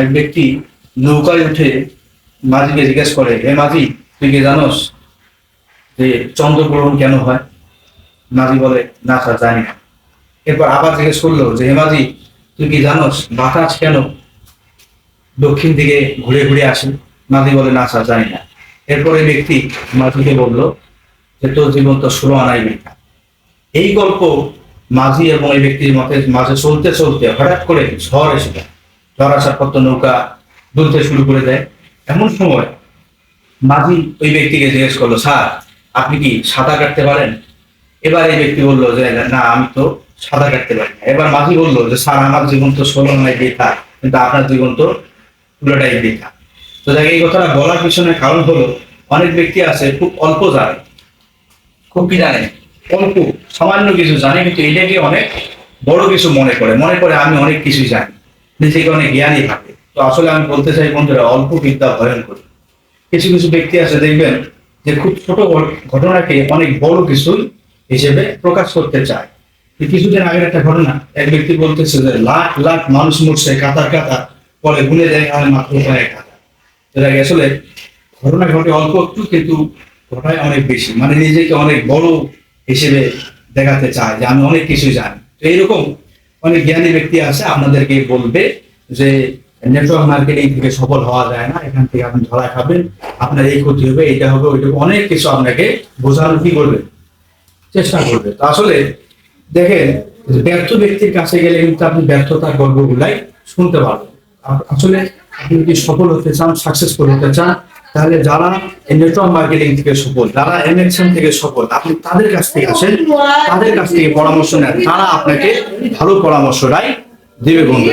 এক ব্যক্তি নৌকায় উঠে মাঝিকে জিজ্ঞেস করে, হে মাঝি, তুই কি জানোস যে চন্দ্রগ্রহণ কেন হয়? মাঝি বলে, না স্যার জানি না। এরপর আবার জিজ্ঞেস করল যে, হে মাঝি, তুই কি জানোস বাতাস কেন দক্ষিণ দিকে ঘুরে ঘুরে আসে? মাঝি বলে, না স্যার জানি না। এরপরে ব্যক্তি মাঝিকে বলল যে, তোর জীবন তো ষোলো আনাই মিথ্যা এই গল্প মাঝি এবং এই ব্যক্তির মতে, মাঝে চলতে চলতে হঠাৎ করে ঝড় এসে যায়। তো নৌকা দুলতে শুরু করে দেয়। এমন সময় মাঝি ওই ব্যক্তিকে জিজ্ঞেস করল, স্যার, আপনি কি সাঁতার কাটতে পারেন? এবার এই ব্যক্তি বলল যে, না, আমি তো সাঁতার কাটতে পারি না। এবার মাঝি বলল যে, স্যার, আমার জীবন তো ষোলো নয় বৃথা কিন্তু আপনার জীবন তো পুরোটাই বৃথা তো দেখ এই কথাটা বলার পিছনে কারণ হলো, অনেক ব্যক্তি আছে খুব অল্প জানে, খুব কি জানে? অল্প, সামান্য কিছু জানে, কিন্তু এটাকে অনেক বড় কিছু মনে করে। মনে করে আমি অনেক কিছুই জানি। নিজেকে অনেক জ্ঞানী থাকে। তো আসলে আমি বলতে চাই, বন্ধুরা, অল্প বিদ্যা ভয়ঙ্কর কিছু কিছু ব্যক্তি আছে, দেখবেন যে খুব ছোট ঘট- ঘটনাকে অনেক বড় কিছু হিসেবে প্রকাশ করতে চায়। কিছুদিন আগের একটা ঘটনা, এক ব্যক্তি বলতেছে যে লাখ লাখ মানুষ মরছে কাতার কাতার পরে গুনে দেখা হয় মাত্র কয়েক হাজার যেটা আসলে ঘটনা ঘটে অল্প একটু, কিন্তু ঘটায় অনেক বেশি। মানে নিজেকে অনেক বড় হিসেবে দেখাতে চায় যে আমি অনেক কিছু জানি। তো এইরকম অনেক জ্ঞানী ব্যক্তি আছে, আপনাদেরকে বলবে যে নেটওয়ার্ক মার্কেটিং থেকে সফল হওয়া যায় না, এখান থেকে আপনি ধরা খাবেন, আপনার এই ক্ষতি হবে এটা হবে, ওইটা অনেক কিছু আপনাকে বোঝানো কি করবে? চেষ্টা করবে। তো আসলে দেখেন, ব্যর্থ ব্যক্তির কাছে গেলে কিন্তু আপনি ব্যর্থতার গল্পগুলাই শুনতে পারবেন। আসলে আপনি যদি সফল হতে চান সাকসেসফুল হতে চান, তাহলে যারা নেটওয়ার্ক মার্কেটিং থেকে সফল, যারা এমএক্সএম থেকে সফল, আপনি তাদের কাছ থেকে আসেন, তাদের কাছ থেকে পরামর্শ নেন। তারা আপনাকে ভালো পরামর্শ পরামর্শটাই দেবে বন্ধু